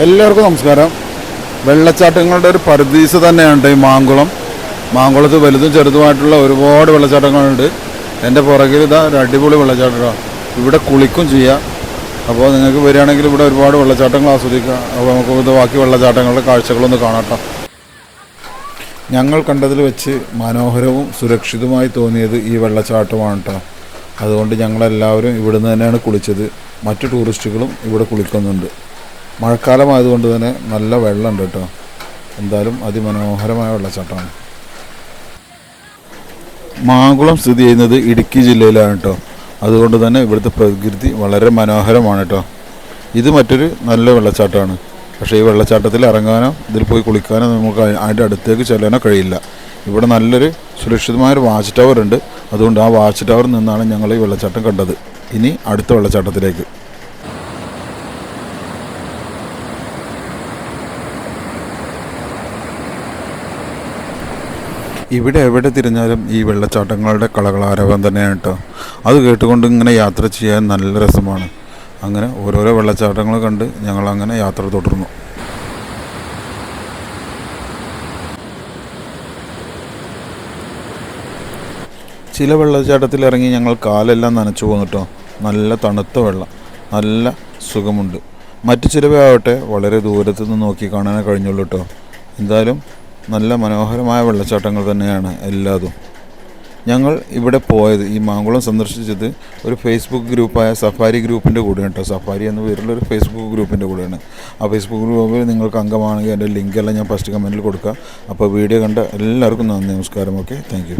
എല്ലാവർക്കും നമസ്കാരം. വെള്ളച്ചാട്ടങ്ങളുടെ ഒരു പരദീസ തന്നെയാണ് ഈ മാങ്കുളം. മാങ്കുളത്ത് വലുതും ചെറുതുമായിട്ടുള്ള ഒരുപാട് വെള്ളച്ചാട്ടങ്ങളുണ്ട്. എന്റെ പുറകിൽ ഇതാ ഒരു അടിപൊളി വെള്ളച്ചാട്ടമാണ് ഇവിടെ കുളിക്കും ചെയ്യാം. അപ്പോൾ നിങ്ങൾക്ക് വരികയാണെങ്കിൽ ഇവിടെ ഒരുപാട് വെള്ളച്ചാട്ടങ്ങൾ ആസ്വദിക്കാം. അപ്പോൾ നമുക്ക് ഇത് ബാക്കി വെള്ളച്ചാട്ടങ്ങളുടെ കാഴ്ചകളൊന്ന് കാണാട്ടോ ഞങ്ങൾ കണ്ടതിൽ വെച്ച് മനോഹരവും സുരക്ഷിതമായി തോന്നിയത് ഈ വെള്ളച്ചാട്ടമാണ് കേട്ടോ. അതുകൊണ്ട് ഞങ്ങളെല്ലാവരും ഇവിടുന്ന് തന്നെയാണ് കുളിച്ചത്. മറ്റു ടൂറിസ്റ്റുകളും ഇവിടെ കുളിക്കുന്നുണ്ട്. മഴക്കാലമായതുകൊണ്ട് തന്നെ നല്ല വെള്ളമുണ്ട് കേട്ടോ. എന്തായാലും അതിമനോഹരമായ വെള്ളച്ചാട്ടമാണ്. മാങ്കുളം സ്ഥിതി ചെയ്യുന്നത് ഇടുക്കി ജില്ലയിലാണ് കേട്ടോ. അതുകൊണ്ട് തന്നെ ഇവിടുത്തെ പ്രകൃതി വളരെ മനോഹരമാണ് കേട്ടോ. ഇത് മറ്റൊരു നല്ല വെള്ളച്ചാട്ടമാണ്. പക്ഷേ ഈ വെള്ളച്ചാട്ടത്തിൽ ഇറങ്ങാനോ ഇതിൽ പോയി കുളിക്കാനോ നമുക്ക് അതിന്റെ അടുത്തേക്ക് ചെല്ലാനോ കഴിയില്ല. ഇവിടെ നല്ലൊരു സുരക്ഷിതമായൊരു വാച്ച് ടവർ ഉണ്ട്. അതുകൊണ്ട് ആ വാച്ച് ടവറിൽ നിന്നാണ് ഞങ്ങൾ ഈ വെള്ളച്ചാട്ടം കണ്ടത്. ഇനി അടുത്ത വെള്ളച്ചാട്ടത്തിലേക്ക്. ഇവിടെ എവിടെ തിരിഞ്ഞാലും ഈ വെള്ളച്ചാട്ടങ്ങളുടെ കളകളാരവം തന്നെയാണ് കേട്ടോ. അത് കേട്ടുകൊണ്ട് ഇങ്ങനെ യാത്ര ചെയ്യാൻ നല്ല രസമാണ്. അങ്ങനെ ഓരോരോ വെള്ളച്ചാട്ടങ്ങൾ കണ്ട് ഞങ്ങൾ അങ്ങനെ യാത്ര തുടർന്നു. ചില വെള്ളച്ചാട്ടത്തിൽ ഇറങ്ങി ഞങ്ങൾ കാലെല്ലാം നനച്ചു പോന്നിട്ടോ നല്ല തണുത്ത വെള്ളം നല്ല സുഖമുണ്ട്. മറ്റു ചിലവാകട്ടെ വളരെ ദൂരത്തുനിന്ന് നോക്കി കാണാനേ കഴിഞ്ഞുള്ളൂ കേട്ടോ. എന്തായാലും നല്ല മനോഹരമായ വെള്ളച്ചാട്ടങ്ങൾ തന്നെയാണ് എല്ലാതും. ഞങ്ങൾ ഇവിടെ പോയത് ഈ മാങ്കുളം സന്ദർശിച്ചത് ഒരു ഫേസ്ബുക്ക് ഗ്രൂപ്പായ സഫാരി ഗ്രൂപ്പിന്റെ കൂടെയാണ് കേട്ടോ. സഫാരി എന്ന പേരുള്ള ഒരു ഫേസ്ബുക്ക് ഗ്രൂപ്പിന്റെ കൂടെയാണ്. ആ ഫേസ്ബുക്ക് ഗ്രൂപ്പിൽ നിങ്ങൾക്ക് അംഗമാണെങ്കിൽ എന്റെ ലിങ്കെല്ലാം ഞാൻ ഫസ്റ്റ് കമന്റിൽ കൊടുക്കാം. അപ്പോൾ വീഡിയോ കണ്ട എല്ലാവർക്കും നന്ദി നമസ്കാരം. Okay thank